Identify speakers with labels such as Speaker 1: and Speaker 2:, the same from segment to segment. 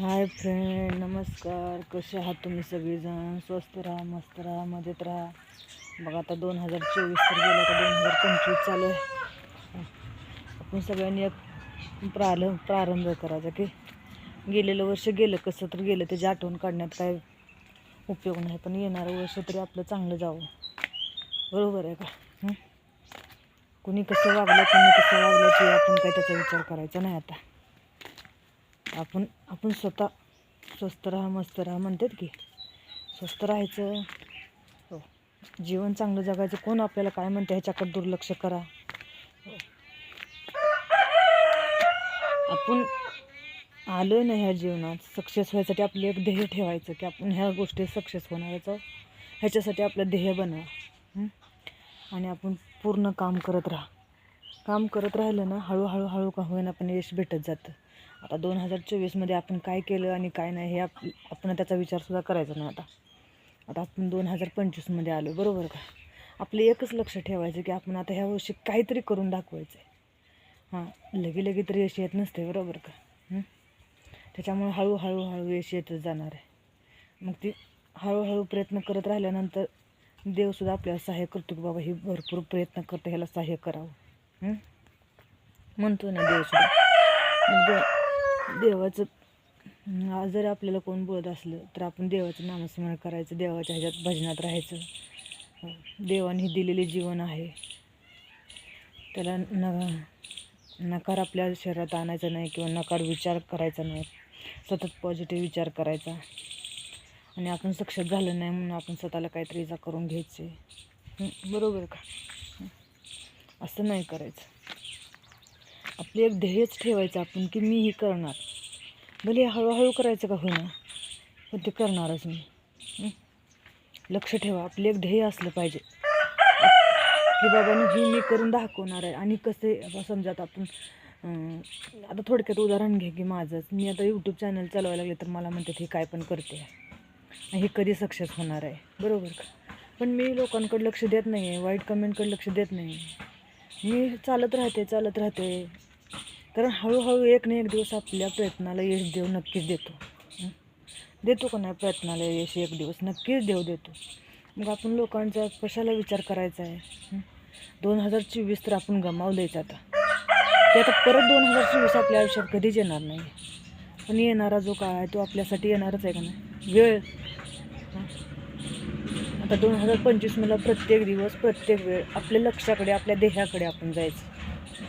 Speaker 1: Hi friend नमस्कार. कसे आहात तुम्ही सगळेजण? स्वस्त राहा मस्त राहा मजेत राहा. बघा आता दोन हजार चोवीस तर गेलं आता दोन हजार पंचवीस चालू आहे. आपण सगळ्यांनी एक प्रारंभ प्रारंभ करायचा की गेलेलं वर्ष गेलं कसं तर गेलं त्याची आठवण काढण्यात काय उपयोग नाही पण येणारं वर्ष तरी आपलं चांगलं जावं. बरोबर आहे का? कुणी कसं वागलं कुणी कसं वागलं ते आपण काय त्याचा विचार करायचा नाही आता. आपण आपण स्वतः स्वस्त राहा मस्त राहा म्हणतात की. स्वस्त राहायचं हो. जीवन चांगलं जगायचं कोण आपल्याला काय म्हणते ह्याच्याकडे दुर्लक्ष करा. हो. आपण आलो ना ह्या जीवनात सक्सेस व्हायसाठी आपलं एक ध्येय ठेवायचं की आपण ह्या गोष्टी सक्सेस होणारच ह्याच्यासाठी आपलं ध्येय बनवा. आणि आपण पूर्ण काम करत राहा. काम करत राहिलं ना हळूहळू हळू का होईना पण यश भेटत जातं. आता दोन हजार चोवीसमध्ये आपण काय केलं आणि काय नाही हे आप आपण त्याचा विचारसुद्धा करायचा नाही आता. आता आपण दोन हजार पंचवीसमध्ये आलो बरोबर का? आपलं एकच लक्ष ठेवायचं की आपण आता ह्या वर्षी काहीतरी करून दाखवायचं आहे हां लगे लगे तरी यश येत नसते बरोबर का? त्याच्यामुळे हळूहळू हळू यश येतच जाणार आहे. मग ती हळूहळू प्रयत्न करत राहिल्यानंतर देवसुद्धा आपल्याला सहाय्य करतो की बाबा ही भरपूर प्रयत्न करतं ह्याला सहाय्य करावं. म्हणतो ना देवसुद्धा मग देव देवाचं जर आपल्याला कोण बोलत असलं तर आपण देवाचं नामस्मरण करायचं देवाच्या ह्याच्यात भजनात राहायचं. देवाने ही दिलेले जीवन आहे. त्याला न नकार आपल्या शरीरात आणायचा नाही किंवा नकार विचार करायचा नाही. सतत पॉझिटिव्ह विचार करायचा. आणि आपण सक्षम झालं नाही म्हणून आपण स्वतःला काहीतरी इजा करून घ्यायचे. बरोबर का? असं नाही करायचं. आपले एक ध्येयच ठेवायचं आपण की मी ही करणार. भले हळूहळू करायचं का होईना पण ते करणारच मी. लक्ष ठेवा आपले एक ध्येय असलं पाहिजे. की बाबांनी ही मी करून दाखवणार आहे आणि कसे आता समजा आता आपण आता थोडक्यात उदाहरण घे की माझंच. मी आता यूट्यूब चॅनल चालवायला लागले तर मला म्हणतात हे काय पण करते हे कधी सक्सेस होणार आहे. बरोबर का? पण मी लोकांकडे लक्ष देत नाही आहे वाईट कमेंटकडे लक्ष देत नाही मी चालत राहते चालत राहते. कारण हळूहळू एक ना एक दिवस आपल्या प्रयत्नाला यश देव नक्कीच देतो. देतो का नाही प्रयत्नाला यश एक दिवस? नक्कीच देव देतो. मग आपण लोकांचा कशाला विचार करायचा आहे? दोन हजार चोवीस तर आपण गमावलंच आता. ते आता परत दोन हजार चोवीस आपल्या आयुष्यात कधीच येणार नाही पण येणारा जो काळ आहे तो आपल्यासाठी येणारच आहे का नाही? वेळ. हां? आता दोन हजार पंचवीस मला प्रत्येक दिवस प्रत्येक वेळ आपल्या लक्षाकडे आपल्या देहाकडे आपण जायचं.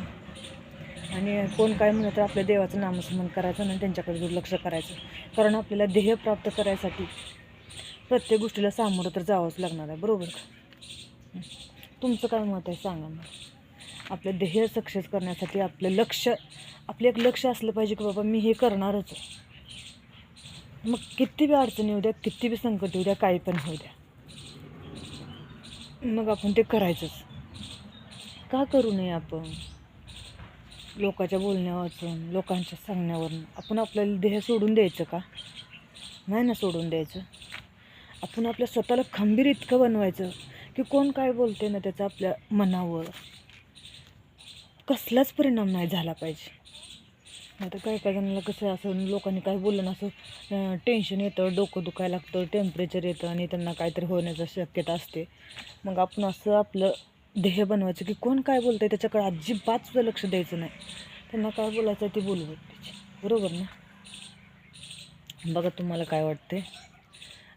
Speaker 1: आणि कोण काय म्हणत तर आपल्या देवाचं नामस्मरण करायचं आणि त्यांच्याकडे दुर्लक्ष करायचं. कारण आपल्याला ध्येय प्राप्त करायसाठी प्रत्येक गोष्टीला सामोरं तर जावंच लागणार आहे बरोबर का? तुमचं काय मत आहे सांगा मग आपलं ध्येय सक्सेस करण्यासाठी आपलं लक्ष आपलं एक लक्ष असलं पाहिजे की बाबा मी हे करणारच मग किती बी अडचणी येऊ द्या किती बी संकट येऊ द्या काही पण होऊ द्या. मग आपण ते करायचंच. का करू नये आपण? लोकांच्या बोलण्यावरून लोकांच्या सांगण्यावरून. आपण आपल्याला देह सोडून द्यायचं का? नाही ना सोडून द्यायचं. आपण आपल्या स्वतःला खंबीर इतकं बनवायचं की कोण काय बोलते ना त्याचा आपल्या मनावर कसलाच परिणाम नाही झाला पाहिजे. आता काही काही जणांना कसं असं लोकांनी काय बोललं ना असं टेन्शन येतं डोकं दुखायला लागतं टेम्परेचर येतं आणि त्यांना काहीतरी होण्याची शक्यता असते. मग आपण असं आपलं ध्येय बनवायचं की कोण काय बोलतंय त्याच्याकडे अजिबात सुद्धा लक्ष द्यायचं नाही. त्यांना काय बोलायचं आहे ते बोलू द्यायचे बरोबर ना? बघा तुम्हाला काय वाटते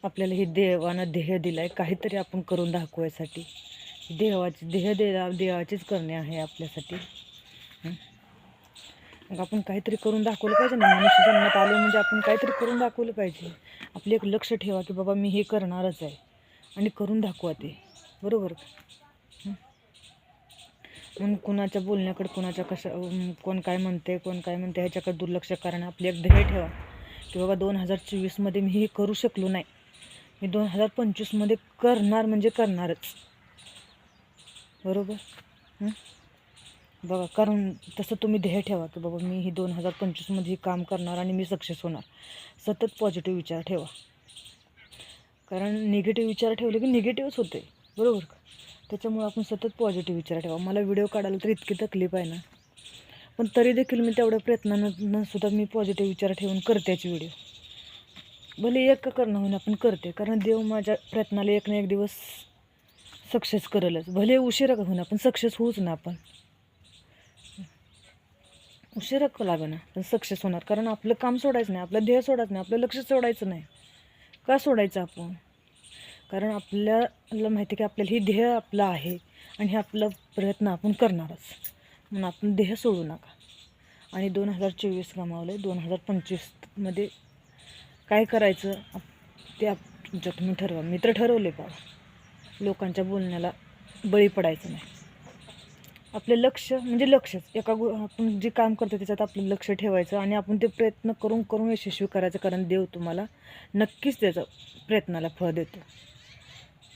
Speaker 1: आपल्याला ही देवानं ध्येय दिलं आहे काहीतरी आपण करून दाखवायसाठी. देवाची ध्येय देवा देवाचीच करणे आहे आपल्यासाठी. हं? मग आपण काहीतरी करून दाखवलं पाहिजे ना. मनुष्य जन्मात आलो म्हणजे आपण काहीतरी करून दाखवलं पाहिजे. आपले एक लक्ष ठेवा की बाबा मी हे करणारच आहे. आणि करून दाखवा ते. बरोबर? म्हणून कुणाच्या बोलण्याकडे कुणाच्या कशा कोण काय म्हणते कोण काय म्हणते ह्याच्याकडे दुर्लक्ष करणं आपले एक ध्येय ठेवा. की बाबा दोन हजार चोवीसमध्ये मी हे करू शकलो नाही. मी दोन हजार पंचवीसमध्ये करणार म्हणजे करणारच. बरोबर? हं? बघा कारण तसं तुम्ही ध्येय ठेवा की बाबा मी ही दोन हजार पंचवीसमध्ये हे काम करणार आणि मी सक्सेस होणार. सतत पॉझिटिव्ह विचार ठेवा. कारण निगेटिव्ह विचार ठेवले की निगेटिव्हच होते. बरोबर का? त्याच्यामुळे आपण सतत पॉझिटिव्ह विचार ठेवा. मला व्हिडिओ काढायला तर इतकी तकलीफ आहे ना. पण तरी देखील मी तेवढ्या प्रयत्नानं सुद्धा मी पॉझिटिव्ह विचार ठेवून करतेच व्हिडिओ भले एक करणं होईन आपण करते. कारण देव माझ्या प्रयत्नाला एक ना एक दिवस सक्सेस करेलच. भले उशिरा का होईन आपण सक्सेस होऊच ना आपण. उशिरा का ना पण सक्सेस होणार. कारण आपलं काम सोडायचं नाही. आपलं ध्येय सोडायचं नाही. आपलं लक्ष सोडायचं नाही. का सोडायचं आपण? कारण आपल्याला माहिती आहे की आपल्याला ही ध्येय आपलं आहे. आणि हे आपलं प्रयत्न आपण करणारच. म्हणून आपण ध्येय सोडू नका. आणि दोन हजार चोवीस गमावलं दोन हजार पंचवीसमध्ये काय करायचं? आप- ते आप तुमच्या तुम्ही ठरवा. मी तर ठरवले बाबा. लोकांच्या बोलण्याला बळी पडायचं नाही. आपलं लक्ष म्हणजे लक्षच. एका गो आपण जे काम करतो त्याच्यात आपलं लक्ष ठेवायचं आणि आपण ते प्रयत्न करून करून यशस्वी करायचं कारण देव तुम्हाला नक्कीच त्याचं प्रयत्नाला फळ देतो.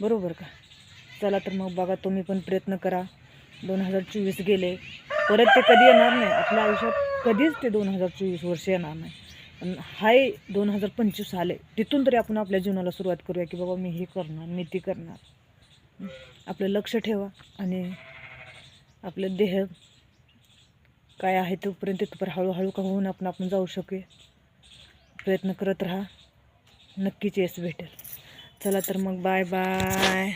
Speaker 1: बरोबर का? चला तर मग बघा तुम्ही पण प्रयत्न करा. दोन हजार चोवीस गेले. परत ते कधी येणार नाही. आपल्या आयुष्यात कधीच ते दोन हजार चोवीस वर्ष येणार नाही. पण हाय दोन हजार पंचवीस आले. तिथून तरी आपण आपल्या जीवनाला सुरुवात करूया की बाबा मी हे करणार मी ती करणार. आपलं लक्ष ठेवा आणि आपलं देह काय आहे तोपर्यंत तिथपर्यंत हळूहळू का होऊन आपण आपण जाऊ शकूया प्रयत्न करत राहा. नक्कीच यश भेटेल. चला तर मग बाय बाय